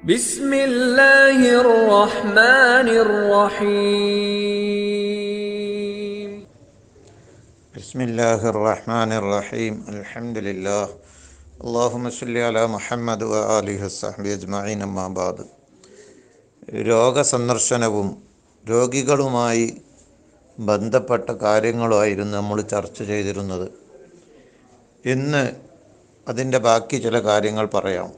بسم الله الرحمن الرحيم بسم الله الرحمن الرحيم الحمد لله اللهم صل على محمد وآله وصحبه أجمعين أما بعد രോഗസന്ദർശനവും രോഗികളുമായി ബന്ധപ്പെട്ട കാര്യങ്ങളുമായിരുന്നു നമ്മൾ ചർച്ച ചെയ്തിരുന്നത് ഇന്ന് അതിൻ്റെ ബാക്കി ചില കാര്യങ്ങൾ പറയാം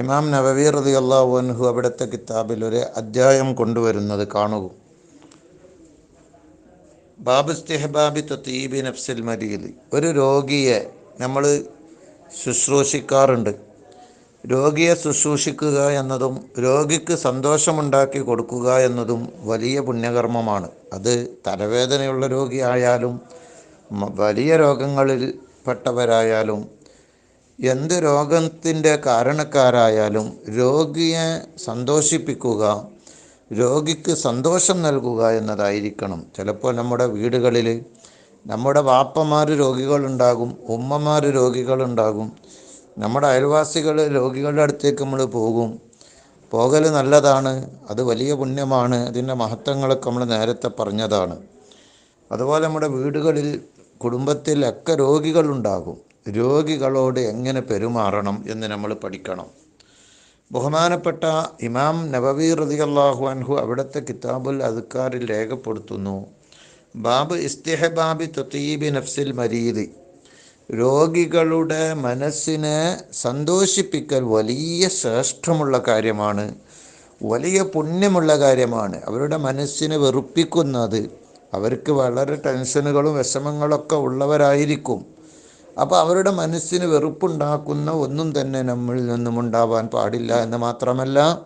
ഇമാം നവവി റതി അള്ളാഹു അൻഹു അവിടുത്തെ കിതാബിൽ ഒരു അധ്യായം കൊണ്ടുവരുന്നത് കാണുക ബാബുസ്തിഹബാബി തത്തീബി നഫ്സിൽ മരിയിൽ ഒരു രോഗിയെ നമ്മൾ ശുശ്രൂഷിക്കാറുണ്ട്. രോഗിയെ ശുശ്രൂഷിക്കുക എന്നതും രോഗിക്ക് സന്തോഷമുണ്ടാക്കി കൊടുക്കുക എന്നതും വലിയ പുണ്യകർമ്മമാണ്. അത് തലവേദനയുള്ള രോഗിയായാലും വലിയ രോഗങ്ങളിൽ പെട്ടവരായാലും എന്ത് രോഗത്തിന്റെ കാരണക്കാരായാലും രോഗിയെ സന്തോഷിപ്പിക്കുക രോഗിക്ക് സന്തോഷം നൽകുക എന്നതായിരിക്കണം. ചിലപ്പോൾ നമ്മുടെ വീടുകളിൽ നമ്മുടെ വാപ്പമാർ രോഗികളുണ്ടാകും ഉമ്മമാർ രോഗികളുണ്ടാകും. നമ്മുടെ അയൽവാസികൾ രോഗികളുടെ അടുത്തേക്ക് നമ്മൾ പോകും. പോകൽ നല്ലതാണ് അത് വലിയ പുണ്യമാണ് അതിന്റെ മഹത്വങ്ങളൊക്കെ നമ്മൾ നേരത്തെ പറഞ്ഞതാണ്. അതുപോലെ നമ്മുടെ വീടുകളിൽ കുടുംബത്തിൽ ഒക്കെ രോഗികളുണ്ടാകും. രോഗികളോട് എങ്ങനെ പെരുമാറണം എന്ന് നമ്മൾ പഠിക്കണം. ബഹുമാനപ്പെട്ട ഇമാം നബവി അള്ളാഹു അൻഹു അവിടുത്തെ കിതാബുൽ അദ്കാറിൽ രേഖപ്പെടുത്തുന്നു ബാബ് ഇസ്തിഹബാബി തൊത്തീബി നഫ്സിൽ മരീദ്. രോഗികളുടെ മനസ്സിനെ സന്തോഷിപ്പിക്കൽ വലിയ ശ്രേഷ്ഠമുള്ള കാര്യമാണ് വലിയ പുണ്യമുള്ള കാര്യമാണ്. അവരുടെ മനസ്സിനെ വെറുപ്പിക്കുന്നത് അവർക്ക് വളരെ ടെൻഷനുകളും വിഷമങ്ങളൊക്കെ ഉള്ളവരായിരിക്കും. അപ്പോൾ അവരുടെ മനസ്സിന് വെറുപ്പുണ്ടാക്കുന്ന ഒന്നും തന്നെ നമ്മളിൽ നിന്നും ഉണ്ടാവാൻ പാടില്ല എന്ന് മാത്രമല്ല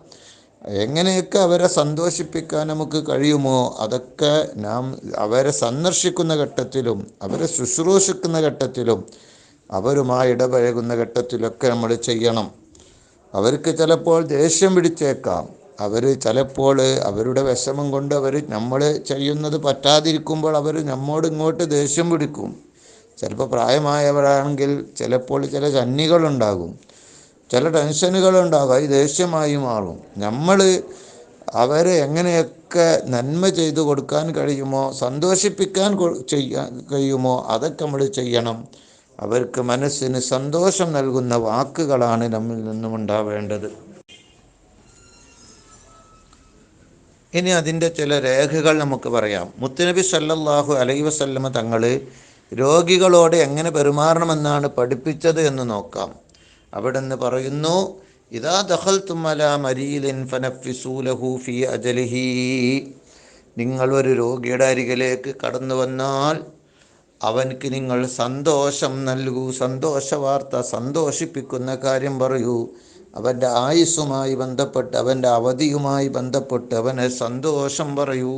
എങ്ങനെയൊക്കെ അവരെ സന്തോഷിപ്പിക്കാൻ നമുക്ക് കഴിയുമോ അതൊക്കെ നാം അവരെ സന്ദർശിക്കുന്ന ഘട്ടത്തിലും അവരെ ശുശ്രൂഷിക്കുന്ന ഘട്ടത്തിലും അവരുമായി ഇടപഴകുന്ന ഘട്ടത്തിലൊക്കെ നമ്മൾ ചെയ്യണം. അവർക്ക് ചിലപ്പോൾ ദേഷ്യം പിടിച്ചേക്കാം. അവർ ചിലപ്പോൾ അവരുടെ വിഷമം കൊണ്ട് അവർ നമ്മൾ ചെയ്യുന്നത് പറ്റാതിരിക്കുമ്പോൾ അവർ നമ്മോട് ഇങ്ങോട്ട് ദേഷ്യം പിടിക്കും. ചിലപ്പോൾ പ്രായമായവരാണെങ്കിൽ ചിലപ്പോൾ ചില ചന്നികളുണ്ടാകും ചില ടെൻഷനുകളുണ്ടാകും. അത് ദേഷ്യമായി മാറും. നമ്മൾ അവരെ എങ്ങനെയൊക്കെ നന്മ ചെയ്തു കൊടുക്കാൻ കഴിയുമോ സന്തോഷിപ്പിക്കാൻ ചെയ്യാൻ കഴിയുമോ അതൊക്കെ നമ്മൾ ചെയ്യണം. അവർക്ക് മനസ്സിന് സന്തോഷം നൽകുന്ന വാക്കുകളാണ് നമ്മിൽ നിന്നും ഉണ്ടാവേണ്ടത്. ഇനി അതിന്റെ ചില രേഖകൾ നമുക്ക് പറയാം. മുത്തുനബി സല്ലല്ലാഹു അലൈഹി വസല്ലമ തങ്ങൾ രോഗികളോട് എങ്ങനെ പെരുമാറണമെന്നാണ് പഠിപ്പിച്ചത് എന്ന് നോക്കാം. അവിടെ നിന്ന് പറയുന്നു ഇതാ ദഹൽ തുമ്മല മരീലിൻ ഫി അജലിഹി. നിങ്ങൾ ഒരു രോഗിയുടെ അരികിലേക്ക് കടന്നു വന്നാൽ അവനക്ക് നിങ്ങൾ സന്തോഷം നൽകൂ സന്തോഷ വാർത്ത സന്തോഷിപ്പിക്കുന്ന കാര്യം പറയൂ. അവന്റെ ആയുസ്സുമായി ബന്ധപ്പെട്ട് അവന്റെ അവധിയുമായി ബന്ധപ്പെട്ട് അവനെ സന്തോഷം പറയൂ.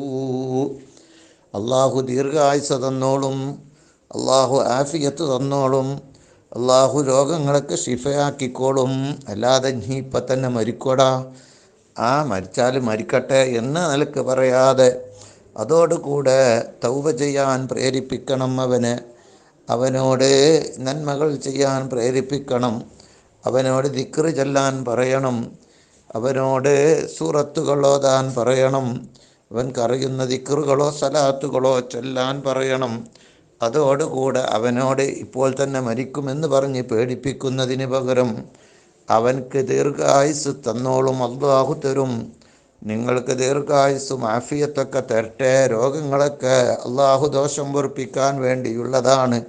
അള്ളാഹു ദീർഘായുസ തന്നോളും. അള്ളാഹു ആഫിയത്ത് തന്നോളും. അള്ളാഹു രോഗങ്ങളൊക്കെ ശിഫയാക്കിക്കോളും. അല്ലാതെ നീ ഇപ്പം തന്നെ മരിക്കോടാ? ആ മരിച്ചാൽ മരിക്കട്ടെ എന്ന നിലയ്ക്ക് പറയാതെ അതോടുകൂടെ തൗവ ചെയ്യാൻ പ്രേരിപ്പിക്കണം അവന്. അവനോട് നന്മകൾ ചെയ്യാൻ പ്രേരിപ്പിക്കണം. അവനോട് ദിക്റ് ചെല്ലാൻ പറയണം. അവനോട് സൂറത്തുകളോതാൻ പറയണം. അവൻ അവൻക്കറിയുന്ന ദിക്റുകളോ സലാത്തുകളോ ചൊല്ലാൻ പറയണം. അതോടുകൂടെ അവനോട് ഇപ്പോൾ തന്നെ മരിക്കുമെന്ന് പറഞ്ഞ് പേടിപ്പിക്കുന്നതിന് പകരം അവൻക്ക് ദീർഘായുസ് തന്നോളും അള്ളാഹു തരും. നിങ്ങൾക്ക് ദീർഘായുസ്സും ആഫിയത്തൊക്കെ തരട്ടെ. രോഗങ്ങളൊക്കെ അള്ളാഹു ദോഷം പൊറപ്പിക്കാൻ വേണ്ടിയുള്ളതാണ്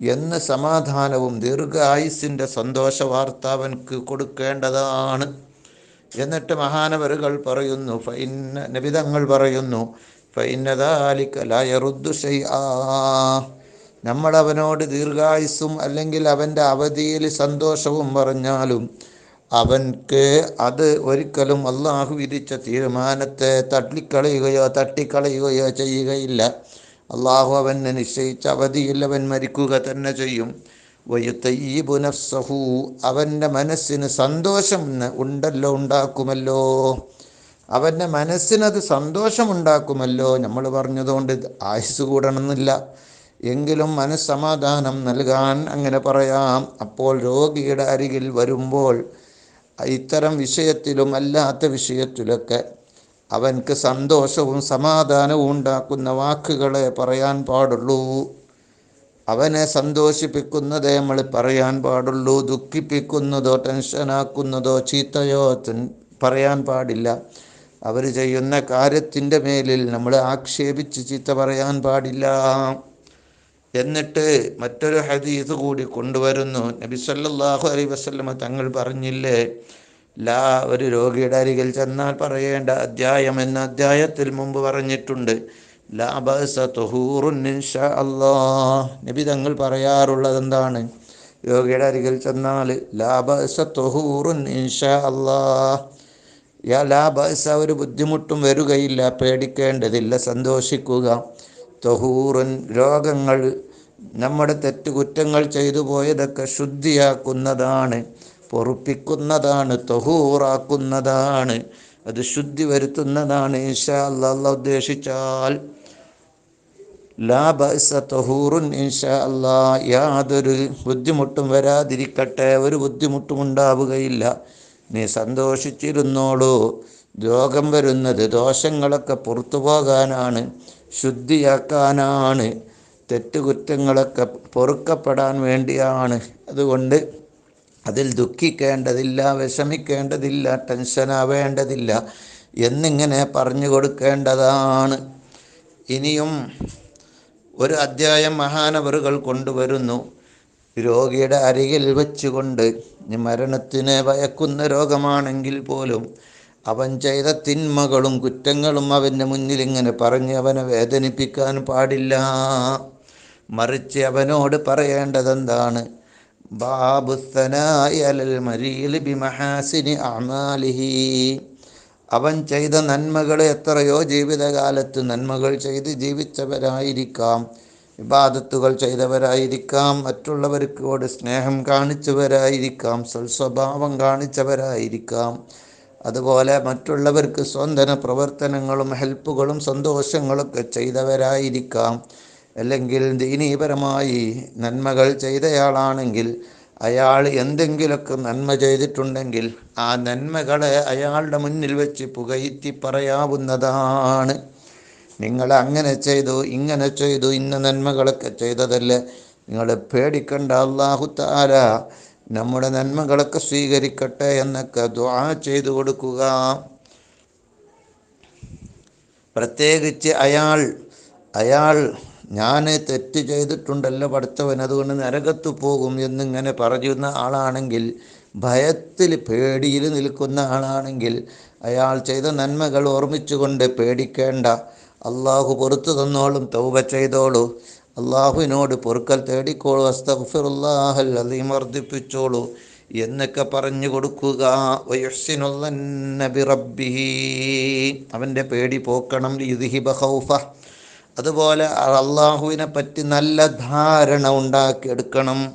എന്ന് സമാധാനവും ദീർഘായുസിന്റെ സന്തോഷ വാർത്ത അവൻക്ക് കൊടുക്കേണ്ടതാണ്. എന്നിട്ട് മഹാനവരുകൾ പറയുന്നു ഫൈന്ന നബിതങ്ങൾ പറയുന്നു നമ്മൾ അവനോട് ദീർഘായുസ്സും അല്ലെങ്കിൽ അവന്റെ അവധിയിൽ സന്തോഷവും പറഞ്ഞാലും അവൻക്ക് അത് ഒരിക്കലും അള്ളാഹു വിധിച്ച തീരുമാനത്തെ തട്ടിക്കളയുകയോ തട്ടിക്കളയുകയോ ചെയ്യുകയില്ല. അള്ളാഹു അവന് നിശ്ചയിച്ച അവധിയിൽ അവൻ മരിക്കുക തന്നെ ചെയ്യും. വയുത്തയ്യിബു നഫ്സഹു അവന്റെ മനസ്സിന് സന്തോഷം ഉണ്ടല്ലോ ഉണ്ടാക്കുമല്ലോ. അവന്റെ മനസ്സിനത് സന്തോഷമുണ്ടാക്കുമല്ലോ. നമ്മൾ പറഞ്ഞതുകൊണ്ട് ആയുസ് കൂടണമെന്നില്ല. എങ്കിലും മനസ്സമാധാനം നൽകാൻ അങ്ങനെ പറയാം. അപ്പോൾ രോഗിയുടെ അരികിൽ വരുമ്പോൾ ഇത്തരം വിഷയത്തിലും അല്ലാത്ത വിഷയത്തിലൊക്കെ അവൻക്ക് സന്തോഷവും സമാധാനവും ഉണ്ടാക്കുന്ന വാക്കുകളെ പറയാൻ പാടുള്ളൂ. അവനെ സന്തോഷിപ്പിക്കുന്നതേ നമ്മൾ പറയാൻ പാടുള്ളൂ. ദുഃഖിപ്പിക്കുന്നതോ ടെൻഷനാക്കുന്നതോ ചീത്തയോ പറയാൻ പാടില്ല. അവർ ചെയ്യുന്ന കാര്യത്തിന്റെ മേലിൽ നമ്മൾ ആക്ഷേപിച്ച് ചീത്ത പറയാൻ പാടില്ല. എന്നിട്ട് മറ്റൊരു ഹദീസ് കൂടി കൊണ്ടുവരുന്നു. നബി സല്ലല്ലാഹു അലൈഹി വസല്ലമ തങ്ങൾ പറഞ്ഞില്ലേ ലാ ഒരു രോഗിയുടെ അരികിൽ ചെന്നാൽ പറയേണ്ട അധ്യായം എന്ന അധ്യായത്തിൽ മുമ്പ് പറഞ്ഞിട്ടുണ്ട്. നബി തങ്ങൾ പറയാറുള്ളത് എന്താണ്? രോഗിയുടെ അരികിൽ ചെന്നാൽ ലാ ബഅസ തുഹൂറുൻ ഇൻഷാ അല്ലാഹ് യാ ഒരു ബുദ്ധിമുട്ടും വരികയില്ല പേടിക്കേണ്ടതില്ല സന്തോഷിക്കുക. തൊഹൂറുൻ രോഗങ്ങൾ നമ്മുടെ തെറ്റുകുറ്റങ്ങൾ ചെയ്തു പോയതൊക്കെ ശുദ്ധിയാക്കുന്നതാണ് പൊറുപ്പിക്കുന്നതാണ് തൊഹൂറാക്കുന്നതാണ് അത് ശുദ്ധി വരുത്തുന്നതാണ് ഇൻഷാ അല്ലാ ഉദ്ദേശിച്ചാൽ ലാ ബഅസ തൊഹൂറുൻ ഇൻഷാ അല്ലാ യാതൊരു ബുദ്ധിമുട്ടും വരാതിരിക്കട്ടെ ഒരു ബുദ്ധിമുട്ടും ഉണ്ടാവുകയില്ല. നീ സന്തോഷിച്ചിരുന്നോളൂ. രോഗം വരുന്നത് ദോഷങ്ങളൊക്കെ പുറത്തു പോകാനാണ് ശുദ്ധിയാക്കാനാണ് തെറ്റുകുറ്റങ്ങളൊക്കെ പൊറുക്കപ്പെടാൻ വേണ്ടിയാണ്. അതുകൊണ്ട് അതിൽ ദുഃഖിക്കേണ്ടതില്ല വിഷമിക്കേണ്ടതില്ല ടെൻഷനാവേണ്ടതില്ല എന്നിങ്ങനെ പറഞ്ഞു കൊടുക്കേണ്ടതാണ്. ഇനിയും ഒരു അധ്യായം മഹാനവറുകൾ കൊണ്ടുവരുന്നു. രോഗിയുടെ അരികിൽ വെച്ചുകൊണ്ട് മരണത്തിന് ഭയക്കുന്ന രോഗമാണെങ്കിൽ പോലും അവൻ ചെയ്ത തിന്മകളും കുറ്റങ്ങളും അവന്റെ മുന്നിൽ ഇങ്ങനെ പറഞ്ഞ് അവനെ വേദനിപ്പിക്കാൻ പാടില്ല. മറിച്ച് അവനോട് പറയേണ്ടതെന്താണ്? അവൻ ചെയ്ത നന്മകൾ എത്രയോ ജീവിതകാലത്ത് നന്മകൾ ചെയ്ത് ജീവിച്ചവരായിരിക്കാം. ഇബാദത്തുകൾ ചെയ്തവരായിരിക്കാം മറ്റുള്ളവർക്കോട് സ്നേഹം കാണിച്ചവരായിരിക്കാം സൽസ്വഭാവം കാണിച്ചവരായിരിക്കാം. അതുപോലെ മറ്റുള്ളവർക്ക് സ്വന്തന പ്രവർത്തനങ്ങളും ഹെൽപ്പുകളും സന്തോഷങ്ങളൊക്കെ ചെയ്തവരായിരിക്കാം. അല്ലെങ്കിൽ ദീനീപരമായി നന്മകൾ ചെയ്തയാളാണെങ്കിൽ അയാൾ എന്തെങ്കിലുമൊക്കെ നന്മ ചെയ്തിട്ടുണ്ടെങ്കിൽ ആ നന്മകളെ അയാളുടെ മുന്നിൽ വെച്ച് പുകഴ്ത്തി പറയാവുന്നതാണ്. നിങ്ങൾ അങ്ങനെ ചെയ്തു ഇങ്ങനെ ചെയ്തു ഇന്ന നന്മകളൊക്കെ ചെയ്തതല്ലേ? നിങ്ങൾ പേടിക്കണ്ട അള്ളാഹു താര നമ്മുടെ നന്മകളൊക്കെ സ്വീകരിക്കട്ടെ എന്നൊക്കെ ദ്വാ ചെയ്തു കൊടുക്കുക. പ്രത്യേകിച്ച് അയാൾ അയാൾ ഞാൻ തെറ്റ് ചെയ്തിട്ടുണ്ടല്ലോ പഠിച്ചവൻ അതുകൊണ്ട് നരകത്ത് പോകും എന്നിങ്ങനെ പറയുന്ന ആളാണെങ്കിൽ ഭയത്തിൽ പേടിയിൽ നിൽക്കുന്ന ആളാണെങ്കിൽ അയാൾ ചെയ്ത നന്മകൾ ഓർമ്മിച്ചുകൊണ്ട് പേടിക്കേണ്ട. അള്ളാഹു പൊറത്തു തന്നോളും തൗബ ചെയ്തോളൂ. അള്ളാഹുവിനോട് പൊറുക്കൽ തേടിക്കോളൂ. അസ്തഫിറുല്ലാഹൽ അലീം എന്നൊക്കെ പറഞ്ഞു കൊടുക്കുക. അവന്റെ പേടി പോക്കണം. അതുപോലെ അള്ളാഹുവിനെ പറ്റി നല്ല ധാരണ ഉണ്ടാക്കിയെടുക്കണം.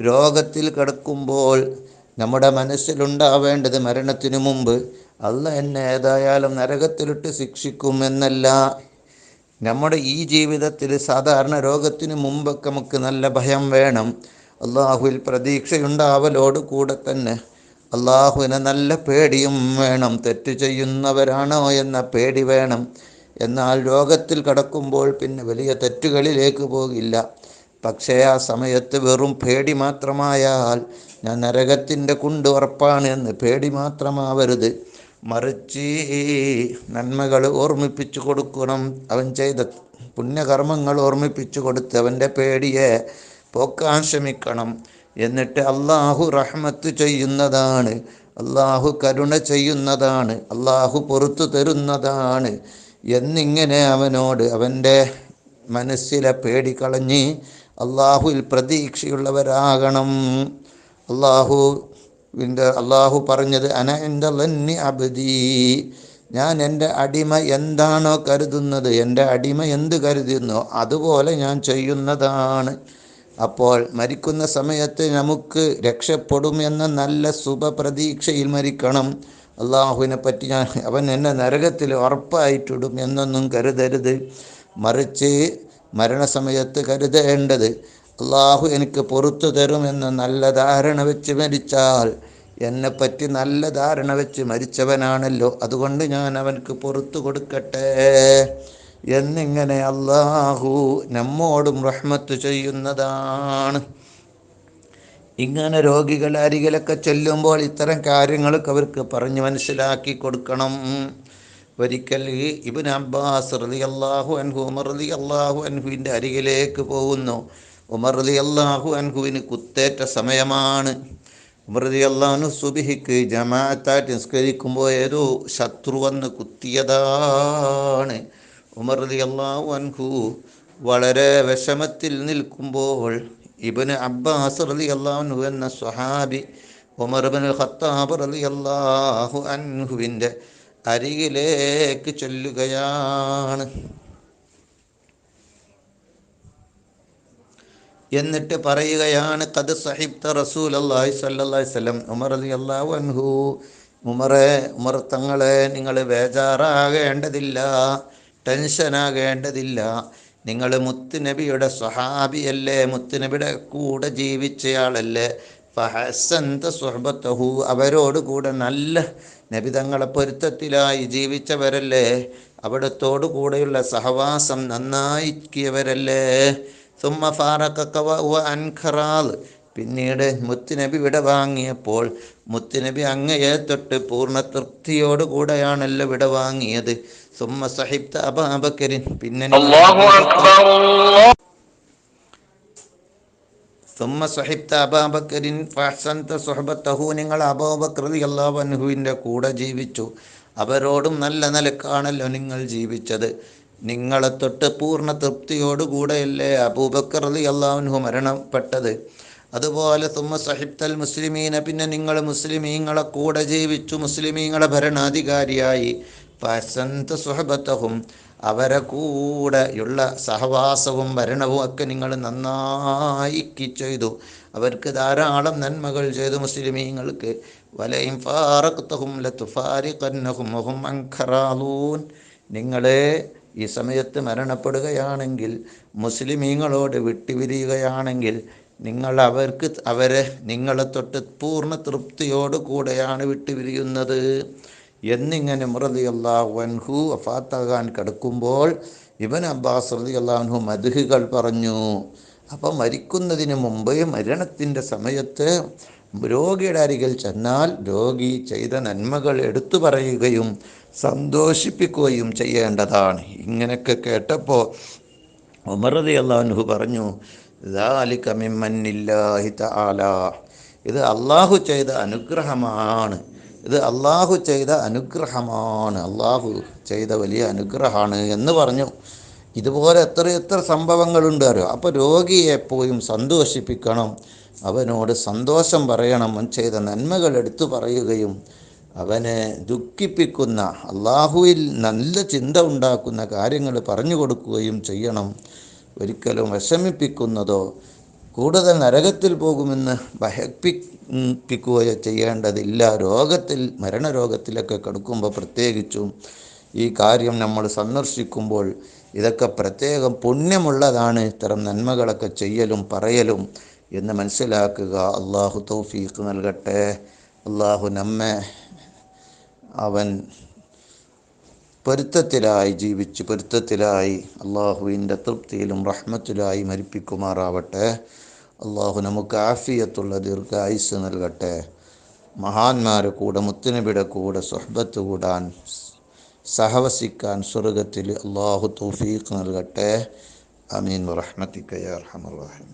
രോഗത്തിൽ കിടക്കുമ്പോൾ നമ്മുടെ മനസ്സിലുണ്ടാവേണ്ടത് മരണത്തിനു മുമ്പ് അല്ല എന്നെ ഏതായാലും നരകത്തിലിട്ട് ശിക്ഷിക്കുമെന്നല്ല നമ്മുടെ ഈ ജീവിതത്തിൽ സാധാരണ രോഗത്തിന് മുമ്പൊക്കെ നമുക്ക് നല്ല ഭയം വേണം. അള്ളാഹുവിൽ പ്രതീക്ഷയുണ്ടാവലോട് കൂടെ തന്നെ അള്ളാഹുവിനെ നല്ല പേടിയും വേണം. തെറ്റ് ചെയ്യുന്നവരാണോ എന്ന പേടി വേണം. എന്നാൽ രോഗത്തിൽ കടക്കുമ്പോൾ പിന്നെ വലിയ തെറ്റുകളിലേക്ക് പോകില്ല. പക്ഷേ ആ സമയത്ത് വെറും പേടി മാത്രമായാൽ ഞാൻ നരകത്തിന്റെ കുണ്ട് ഉറപ്പാണ് എന്ന് പേടി മാത്രമാവരുത്. മറിച്ച് നന്മകൾ ഓർമ്മിപ്പിച്ചു കൊടുക്കണം. അവൻ ചെയ്ത പുണ്യകർമ്മങ്ങൾ ഓർമ്മിപ്പിച്ചു കൊടുത്ത് അവന്റെ പേടിയെ പോക്കാൻ ശ്രമിക്കണം. എന്നിട്ട് അള്ളാഹു റഹ്മത്ത് ചെയ്യുന്നതാണ്. അള്ളാഹു കരുണ ചെയ്യുന്നതാണ്. അള്ളാഹു പുറത്തു തരുന്നതാണ്. എന്നിങ്ങനെ അവനോട് അവന്റെ മനസ്സിലെ പേടി കളഞ്ഞ് അള്ളാഹുവിൽ പ്രതീക്ഷയുള്ളവരാകണം. അള്ളാഹു വിന്റെ അള്ളാഹു പറഞ്ഞത് അന എന്റെ ലന്നി അബദി. ഞാൻ എന്റെ അടിമ എന്താണോ കരുതുന്നത് എന്റെ അടിമ എന്ത് കരുതുന്നോ അതുപോലെ ഞാൻ ചെയ്യുന്നതാണ്. അപ്പോൾ മരിക്കുന്ന സമയത്ത് നമുക്ക് രക്ഷപ്പെടും എന്ന നല്ല ശുഭപ്രതീക്ഷയിൽ മരിക്കണം. അള്ളാഹുവിനെ പറ്റി ഞാൻ അവൻ എന്നെ നരകത്തിൽ ഉറപ്പായിട്ടിടും എന്നൊന്നും കരുതരുത്. മറിച്ച് മരണസമയത്ത് കരുതേണ്ടത് അള്ളാഹു എനിക്ക് പുറത്തു തരുമെന്ന് നല്ല ധാരണ വെച്ച് മരിച്ചാൽ എന്നെപ്പറ്റി നല്ല ധാരണ വെച്ച് മരിച്ചവനാണല്ലോ. അതുകൊണ്ട് ഞാൻ അവനക്ക് പുറത്തു കൊടുക്കട്ടെ എന്നിങ്ങനെ അള്ളാഹു നമ്മോടും റഹ്മത്ത് ചെയ്യുന്നതാണ്. ഇങ്ങനെ രോഗികൾ അരികിലൊക്കെ ചെല്ലുമ്പോൾ ഇത്തരം കാര്യങ്ങളൊക്കെ അവർക്ക് പറഞ്ഞ് മനസ്സിലാക്കി കൊടുക്കണം. ഒരിക്കൽ ഈ ഇബിൻ അബ്ബാസ് റലി അള്ളാഹു അൻഹു ഉമർ റലി അള്ളാഹു അൻഹുവിന്റെ അരികിലേക്ക് പോകുന്നു. ഉമർ റലി അള്ളാഹു അൻഹുവിന് കുത്തേറ്റ സമയമാണ്. ഉമർ റലി അള്ളാഹു സുബിഹിക്ക് ജമാഅത്തായിട്ട് നിസ്കരിക്കുമ്പോൾ ഏതോ ശത്രു വന്ന് കുത്തിയതാണ്. ഉമർ റലി അള്ളാഹു അൻഹു വളരെ വിഷമത്തിൽ നിൽക്കുമ്പോൾ ഇബിന് അബ്ബാസ് റലി അള്ളാഹു എന്ന സ്വഹാബി ഉമർ ബിൻ ഖത്താബ് റലി അള്ളാഹു അൻഹുവിന്റെ അരികിലേക്ക് ചൊല്ലുകയാണ്. എന്നിട്ട് പറയുകയാണ് കത് സഹിബ്ത റസൂൽ അള്ളാഹി സല്ലല്ലാഹി വസല്ലം. ഉമർ അലി അള്ളാഹു അൻഹു. ഉമറെ ഉമർ തങ്ങളെ നിങ്ങൾ ബേജാറാകേണ്ടതില്ല ടെൻഷനാകേണ്ടതില്ല. നിങ്ങൾ മുത്തുനബിയുടെ സ്വഹാബിയല്ലേ മുത്തുനബിയുടെ കൂടെ ജീവിച്ചയാളല്ലേ ഫഹസന്ത സുഹബത്തഹു അവരോട് കൂടെ നല്ല നബിതങ്ങളെ പൊരുത്തത്തിലായി ജീവിച്ചവരല്ലേ? അവിടത്തോടു കൂടെയുള്ള സഹവാസം നന്നായിക്കിയവരല്ലേ സുമ്മ ഫാറക്കവ അൻഖറാൽ പിന്നീട് മുത്തുനബി വിട വാങ്ങിയപ്പോൾ മുത്തുനബി അങ്ങയെ തൊട്ട് പൂർണ തൃപ്തിയോടുകൂടെയാണല്ലോ വിട വാങ്ങിയത്. സുമ്മ സഹിബ്ത അബാബക്കരിൻ പിന്നെ ഫഹ്സന്ത നിങ്ങൾ അബോബക്രതി അള്ളാഹുവിന്റെ കൂടെ ജീവിച്ചു. അവരോടും നല്ല നിലക്കാണല്ലോ നിങ്ങൾ ജീവിച്ചത്. നിങ്ങളെ തൊട്ട് പൂർണ തൃപ്തിയോടുകൂടെയല്ലേ അബൂബക്കർ റളിയല്ലാഹു അൻഹു മരണപ്പെട്ടത്. അതുപോലെ സുമ്മ സഹിബ്തൽ മുസ്ലിമീന പിന്നെ നിങ്ങൾ മുസ്ലിമീങ്ങളെ കൂടെ ജീവിച്ചു. മുസ്ലിമീങ്ങളെ ഭരണാധികാരിയായി. ഫഹ്സന്ത സുഹബത്തഹും അവരെ കൂടെയുള്ള സഹവാസവും ഭരണവും ഒക്കെ നിങ്ങൾ നന്നായി ചെയ്തു. അവർക്ക് ധാരാളം നന്മകൾ ചെയ്തു മുസ്ലിമീങ്ങൾക്ക്. വലയും ഫാറക്തഹും ലത്തുഫാരിഖന്നഹും മുഹും അൻഖറാലൂൻ നിങ്ങളെ ഈ സമയത്ത് മരണപ്പെടുകയാണെങ്കിൽ മുസ്ലിമീങ്ങളോട് വിട്ടുപിരിയുകയാണെങ്കിൽ നിങ്ങൾ അവർക്ക് അവരെ നിങ്ങളെ തൊട്ട് പൂർണ തൃപ്തിയോടുകൂടെയാണ് വിട്ടുപിരിയുന്നത്. എന്നിങ്ങനെ മുറതി അള്ളാഹു അൻഹു വഫാത്താകാൻ കിടക്കുമ്പോൾ ഇബൻ അബ്ബാസ് റതി അള്ളാഹു മധുഹുകൾ പറഞ്ഞു അപ്പം മരിക്കുന്നതിന് മുമ്പ് മരണത്തിന്റെ സമയത്ത് രോഗിയുടെ അരികിൽ ചെന്നാൽ രോഗി ചെയ്ത നന്മകൾ എടുത്തു പറയുകയും സന്തോഷിപ്പിക്കുകയും ചെയ്യേണ്ടതാണ്. ഇങ്ങനെയൊക്കെ കേട്ടപ്പോൾ ഉമറതി അള്ളാഹു പറഞ്ഞു "ദാലിക മിമ്മന്നില്ലാഹി തആല. ഇത് അള്ളാഹു ചെയ്ത അനുഗ്രഹമാണ്. ഇത് അള്ളാഹു ചെയ്ത അനുഗ്രഹമാണ്. അള്ളാഹു ചെയ്ത വലിയ അനുഗ്രഹമാണ് എന്ന് പറഞ്ഞു. ഇതുപോലെ എത്ര എത്ര സംഭവങ്ങളുണ്ട് അറിയോ? അപ്പോൾ രോഗിയെ എപ്പോഴും സന്തോഷിപ്പിക്കണം. അവനോട് സന്തോഷം പറയണം. അവൻ ചെയ്ത നന്മകൾ എടുത്തു പറയുകയും അവനെ ദുഃഖിപ്പിക്കുന്ന അള്ളാഹുവിൽ നല്ല ചിന്ത ഉണ്ടാക്കുന്ന കാര്യങ്ങൾ പറഞ്ഞു കൊടുക്കുകയും ചെയ്യണം. ഒരിക്കലും വിഷമിപ്പിക്കുന്നതോ കൂടുതൽ നരകത്തിൽ പോകുമെന്ന് ഭയപ്പിക്കുകയോ ചെയ്യേണ്ടതില്ല. രോഗത്തിൽ മരണരോഗത്തിലൊക്കെ കിടക്കുമ്പോൾ പ്രത്യേകിച്ചും ഈ കാര്യം നമ്മൾ സന്ദർശിക്കുമ്പോൾ ഇതൊക്കെ പ്രത്യേകം പുണ്യമുള്ളതാണ്. ഇത്തരം നന്മകളൊക്കെ ചെയ്യലും പറയലും എന്ന് മനസ്സിലാക്കുക. അള്ളാഹു തൗഫീഖ് നൽകട്ടെ. അള്ളാഹു നമ്മെ അവൻ പൊരുത്തത്തിലായി ജീവിച്ച് പൊരുത്തത്തിലായി അള്ളാഹുവിന്റെ തൃപ്തിയിലും റഹ്മത്തിലായി മരിപ്പിക്കുമാറാവട്ടെ. അള്ളാഹു നമുക്ക് ആഫിയത്തുള്ള ദീർഘായുസ് നൽകട്ടെ. മഹാന്മാരെ കൂടെ മുത്തുനബിയുടെ കൂടെ സ്വഹബത്ത് കൂടാൻ സഹവസിക്കാൻ സ്വർഗത്തിൽ അള്ളാഹു തൗഫീഖ് നൽകട്ടെ. അമീൻ റഹ്മത്തിക്കയ അർഹമർ റഹീം